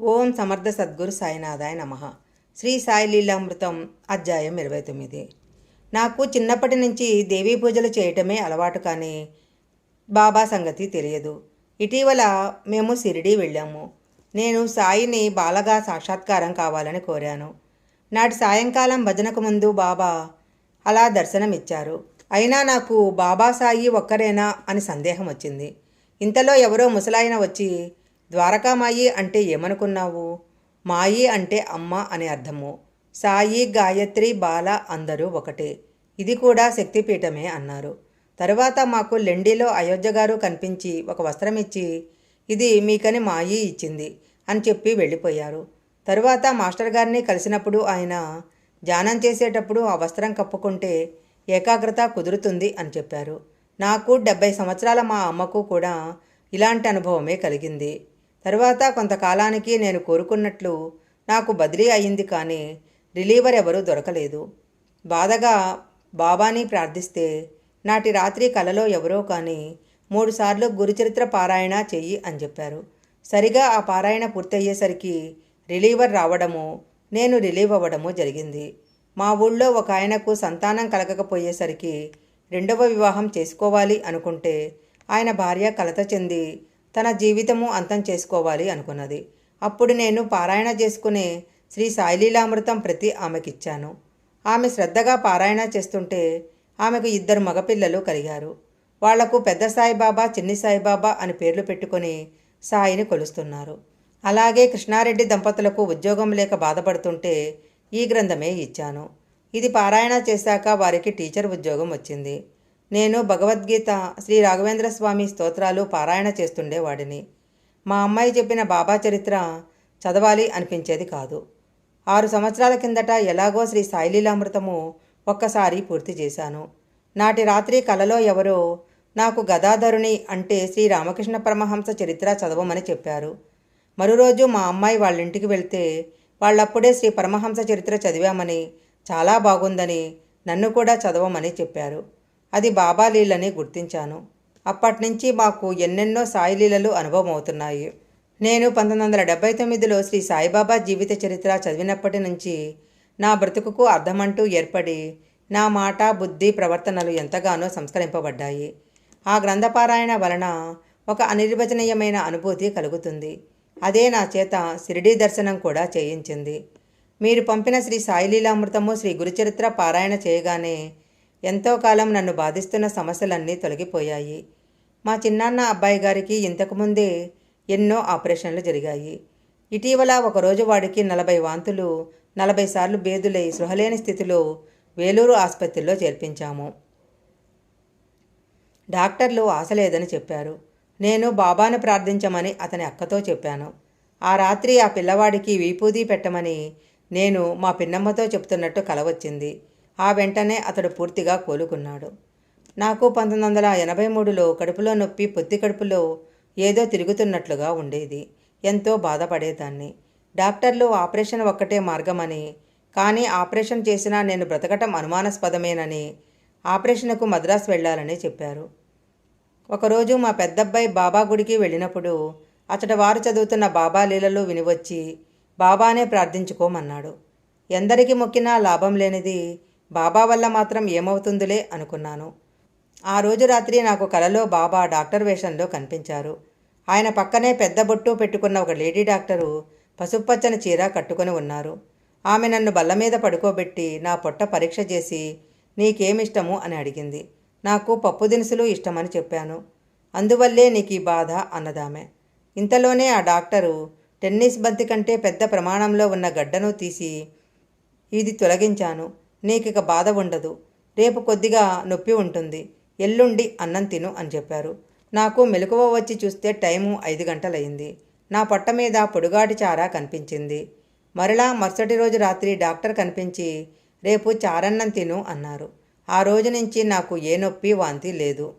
ఓం సమర్థ సద్గురు సాయినాథాయ నమ. శ్రీ సాయి లీలామృతం అధ్యాయం ఇరవై తొమ్మిది. నాకు చిన్నప్పటి నుంచి దేవీ పూజలు చేయటమే అలవాటు కానీ బాబా సంగతి తెలియదు. ఇటీవల మేము సిరిడి వెళ్ళాము. నేను సాయిని బాలగా సాక్షాత్కారం కావాలని కోరాను. నాటి సాయంకాలం భజనకు ముందు బాబా అలా దర్శనమిచ్చారు. అయినా నాకు బాబా సాయి ఒక్కరేనా అని సందేహం వచ్చింది. ఇంతలో ఎవరో ముసలాయన వచ్చి ద్వారకామాయి అంటే ఏమనుకున్నావు? మాయి అంటే అమ్మ అని అర్థము. సాయి గాయత్రి బాల అందరూ ఒకటే. ఇది కూడా శక్తిపీఠమే అన్నారు. తరువాత మాకు లెండిలో అయోధ్య గారు కనిపించి ఒక వస్త్రం ఇచ్చి ఇది మీకని మాయి ఇచ్చింది అని చెప్పి వెళ్ళిపోయారు. తరువాత మాస్టర్ గారిని కలిసినప్పుడు ఆయన ధ్యానం చేసేటప్పుడు ఆ వస్త్రం కప్పుకుంటే ఏకాగ్రత కుదురుతుంది అని చెప్పారు. నాకు డెబ్బై సంవత్సరాల మా అమ్మకు కూడా ఇలాంటి అనుభవమే కలిగింది. తరువాత కొంతకాలానికి నేను కోరుకున్నట్లు నాకు బదిలీ అయింది కానీ రిలీవర్ ఎవరూ దొరకలేదు. బాధగా బాబాని ప్రార్థిస్తే నాటి రాత్రి కలలో ఎవరో కానీ మూడుసార్లు గురుచరిత్ర పారాయణ చెయ్యి అని చెప్పారు. సరిగా ఆ పారాయణ పూర్తయ్యేసరికి రిలీవర్ రావడము నేను రిలీవ్ అవ్వడము జరిగింది. మా ఊళ్ళో ఒక ఆయనకు సంతానం కలగకపోయేసరికి రెండవ వివాహం చేసుకోవాలి అనుకుంటే ఆయన భార్య కలత చెంది తన జీవితము అంతం చేసుకోవాలి అనుకున్నది. అప్పుడు నేను పారాయణ చేసుకునే శ్రీ సాయిలీలామృతం ప్రతి ఆమెకిచ్చాను. ఆమె శ్రద్ధగా పారాయణ చేస్తుంటే ఆమెకు ఇద్దరు మగపిల్లలు కలిగారు. వాళ్ళకు పెద్ద సాయిబాబా చిన్ని సాయిబాబా అని పేర్లు పెట్టుకొని సాయిని కొలుస్తున్నారు. అలాగే కృష్ణారెడ్డి దంపతులకు ఉద్యోగం లేక బాధపడుతుంటే ఈ గ్రంథమే ఇచ్చాను. ఇది పారాయణ చేశాక వారికి టీచర్ ఉద్యోగం వచ్చింది. నేను భగవద్గీత శ్రీ రాఘవేంద్ర స్వామి స్తోత్రాలు పారాయణ చేస్తుండేవాడిని మా అమ్మాయి చెప్పిన బాబా చరిత్ర చదవాలి అనిపించేది కాదు. ఆరు సంవత్సరాల కిందట ఎలాగో శ్రీ సాయిలీలామృతము ఒక్కసారి పూర్తి చేశాను. నాటి రాత్రి కలలో ఎవరో నాకు గదాధరుని అంటే శ్రీ రామకృష్ణ పరమహంస చరిత్ర చదవమని చెప్పారు. మరోరోజు మా అమ్మాయి వాళ్ళ ఇంటికి వెళ్తే వాళ్ళప్పుడే శ్రీ పరమహంస చరిత్ర చదివామని చాలా బాగుందని నన్ను కూడా చదవమని చెప్పారు. అది బాబా లీలని గుర్తించాను. అప్పటినుంచి మాకు ఎన్నెన్నో సాయి లీలలు అనుభవం అవుతున్నాయి నేను పంతొమ్మిది వందల డెబ్బై తొమ్మిదిలో శ్రీ సాయిబాబా జీవిత చరిత్ర చదివినప్పటి నుంచి నా బ్రతుకుకు అర్థమంటూ ఏర్పడి నా మాట బుద్ధి ప్రవర్తనలు ఎంతగానో సంస్కరింపబడ్డాయి. ఆ గ్రంథపారాయణ వలన ఒక అనిర్వచనీయమైన అనుభూతి కలుగుతుంది. అదే నా చేత షిరిడీ దర్శనం కూడా చేయించింది. మీరు పంపిన శ్రీ సాయిలీలామృతము శ్రీ గురుచరిత్ర పారాయణ చేయగానే ఎంతో కాలం నన్ను బాధిస్తున్న సమస్యలన్నీ తొలగిపోయాయి. మా చిన్నాన్న అబ్బాయి గారికి ఇంతకుముందే ఎన్నో ఆపరేషన్లు జరిగాయి. ఇటీవల ఒకరోజు వాడికి నలభై వాంతులు నలభై సార్లు బేదులై సృహలేని స్థితిలో వేలూరు ఆసుపత్రిలో చేర్పించాము. డాక్టర్లు ఆశ లేదని చెప్పారు. నేను బాబాను ప్రార్థించమని అతని అక్కతో చెప్పాను. ఆ రాత్రి ఆ పిల్లవాడికి వీపూది పెట్టమని నేను మా పిన్నమ్మతో చెప్తున్నట్టు కలవచ్చింది. ఆ వెంటనే అతడు పూర్తిగా కోలుకున్నాడు. నాకు పంతొమ్మిది వందల ఎనభై మూడులో కడుపులో నొప్పి పొత్తి కడుపులో ఏదో తిరుగుతున్నట్లుగా ఉండేది. ఎంతో బాధపడేదాన్ని. డాక్టర్లు ఆపరేషన్ ఒక్కటే మార్గమని కానీ ఆపరేషన్ చేసినా నేను బ్రతకటం అనుమానాస్పదమేనని ఆపరేషన్కు మద్రాస్ వెళ్ళాలని చెప్పారు. ఒకరోజు మా పెద్దబ్బాయి బాబా గుడికి వెళ్ళినప్పుడు అతడి వారు చదువుతున్న బాబా లీలలు వినివచ్చి బాబానే ప్రార్థించుకోమన్నాడు. ఎందరికి మొక్కినా లాభం లేనిది బాబా వల్ల మాత్రం ఏమవుతుందిలే అనుకున్నాను. ఆ రోజు రాత్రి నాకు కలలో బాబా డాక్టర్ వేషంలో కనిపించారు. ఆయన పక్కనే పెద్ద బొట్టు పెట్టుకున్న ఒక లేడీ డాక్టరు పసుపచ్చని చీర కట్టుకొని ఉన్నారు. ఆమె నన్ను బల్ల మీద పడుకోబెట్టి నా పొట్ట పరీక్ష చేసి నీకేమిష్టము? అని అడిగింది. నాకు పప్పు దినుసులు ఇష్టమని చెప్పాను. అందువల్లే నీకు ఈ బాధ? అన్నదామె. ఇంతలోనే ఆ డాక్టరు టెన్నిస్ బంతి కంటే పెద్ద ప్రమాణంలో ఉన్న గడ్డను తీసి ఇది తొలగించాను. నీకిక బాధ ఉండదు. రేపు కొద్దిగా నొప్పి ఉంటుంది. ఎల్లుండి అన్నం తిను అని చెప్పారు. నాకు మెలకువ వచ్చి చూస్తే టైము ఐదు గంటలయింది. నా పొట్ట మీద పొడుగాటి చారా కనిపించింది. మరలా మరుసటి రోజు రాత్రి డాక్టర్ కనిపించి రేపు చారన్నం తిను అన్నారు. ఆ రోజు నుంచి నాకు ఏ నొప్పి వాంతి లేదు.